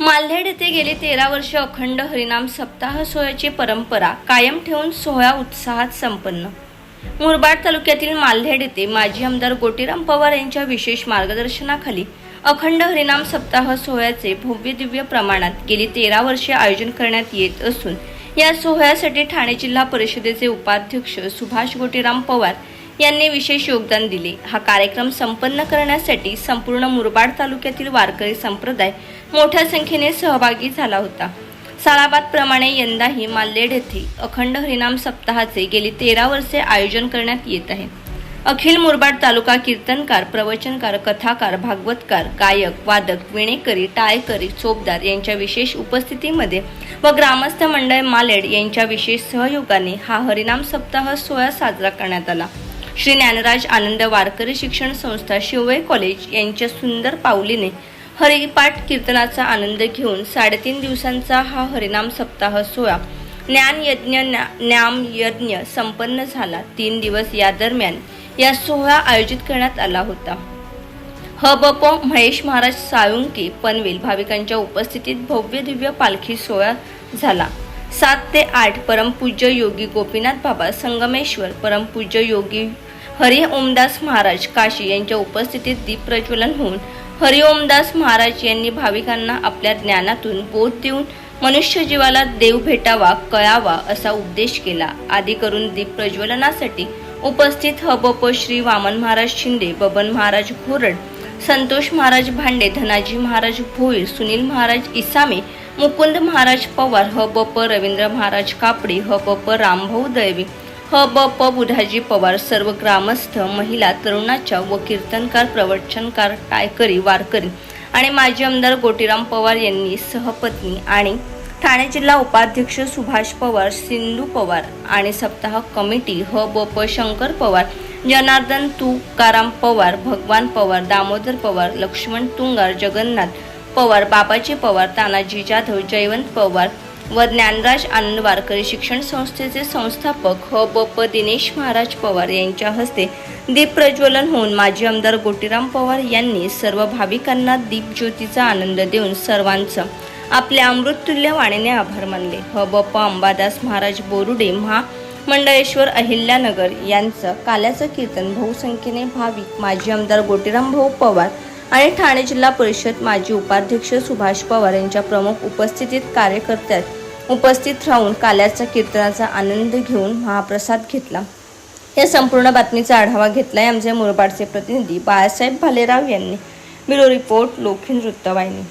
माल्हेड येथे गेली तेरा वर्षे अखंड हरिनाम सप्ताह सोहळ्याची परंपरा कायम ठेवून सोहळा उत्साहात संपन्न. मुरबाड तालुक्यातील माल्हेड येथे माजी आमदार गोटीराम पवार यांच्या विशेष मार्गदर्शनाखाली अखंड हरिनाम सप्ताह सोहळ्याचे भव्य दिव्य प्रमाणात गेली तेरा वर्षे आयोजन करण्यात येत असून या सोहळ्यासाठी ठाणे जिल्हा परिषदेचे उपाध्यक्ष सुभाष गोटीराम पवार यांनी विशेष योगदान दिले. हा कार्यक्रम संपन्न करण्यासाठी संपूर्ण मुरबाड तालुक्यातील वारकरी संप्रदाय मोठ्या संख्येने सहभागी झाला होता. सालाबादप्रमाणे यंदाही माल्लेड येथे अखंड हरिनाम सप्ताहाचे गेली तेरा वर्षे आयोजन करण्यात येत आहे. अखिल मुरबाड तालुका कीर्तनकार प्रवचनकार कथाकार भागवतकार गायक वादक विणेकरी टाळेकरी चोपदार यांच्या विशेष उपस्थितीमध्ये व ग्रामस्थ मंडळ मालेड यांच्या विशेष सहयोगाने हा हरिनाम सप्ताह सोहळा साजरा करण्यात आला. श्री ज्ञानराज आनंद वारकरी शिक्षण संस्था शिवय कॉलेज यांच्या सुंदर पावलीने हरिपाठ कीर्तनाचा आनंद घेऊन साडेतीन दिवसांचा हा हरिनाम सप्ताह सोहळा ज्ञान यज्ञ ज्ञाम यज्ञ संपन्न झाला. तीन दिवस या दरम्यान या सोहळा आयोजित करण्यात आला होता. ह ब प महेश महाराज साळुंके पनवेल भाविकांच्या उपस्थितीत भव्य दिव्य पालखी सोहळा झाला. सात ते आठ परमपूज्य योगी गोपीनाथ बाबा संगमेश्वर परमपूज्य योगी हरी ओमदास महाराज काशी यांच्या उपस्थितीत दीप प्रज्वलन होऊन हरी ओमदास महाराज यांनी भाविकांना आपल्या ज्ञानातून बोध देऊन मनुष्य जीवाला देव भेटावा कळावा असा उपदेश केला. आदी करून दीप प्रज्वलनासाठी उपस्थित हबप श्री वामन महाराज शिंदे बबन महाराज घोरड संतोष महाराज भांडे धनाजी महाराज भोईर सुनील महाराज इसामे मुकुंद महाराज पवार ह ब प रवींद्र महाराज कापडे ह प रामभाऊ दळवी ह ब प बुधाजी पवार सर्व ग्रामस्थ महिला तरुणाच्या व कीर्तनकार प्रवचनकार टायकरी वारकरी आणि माजी आमदार गोटीराम पवार यांनी सहपत्नी आणि ठाणे जिल्हा उपाध्यक्ष सुभाष पवार सिंधू पवार आणि सप्ताह कमिटी ह ब प शंकर पवार जनार्दन तुकाराम पवार भगवान पवार दामोदर पवार लक्ष्मण तुंगार जगन्नाथ पवार बाबाजी पवार तानाजी जाधव जयवंत पवार व ज्ञानराज आनंद वारकरी शिक्षण संस्थेचे संस्थापक ह. ब. प. दिनेश महाराज पवार यांच्या हस्ते दीप प्रज्वलन होऊन माजी आमदार गोटीराम पवार यांनी सर्व भाविकांना दीपज्योतीचा आनंद देऊन सर्वांचं आपल्या अमृततुल्य वाणीने आभार मानले. ह. ब. प. अंबादास महाराज बोरुडे महा मंडळेश्वर अहिल्यानगर यांचं काल्याचं कीर्तन बहुसंख्येने भाविक माजी आमदार गोटीराम भाऊ पवार आणि ठाणे जिल्हा परिषद माजी उपाध्यक्ष सुभाष पवार यांच्या प्रमुख उपस्थितीत कार्यकर्त्यात उपस्थित राहून काल्याच्या कीर्तनाचा आनंद घेऊन महाप्रसाद घेतला. या संपूर्ण बातमीचा आढावा घेतलाय आमचे मुरबाडचे प्रतिनिधी बाळासाहेब भालेराव यांनी. ब्युरो रिपोर्ट लोखीन वृत्तवाहिनी.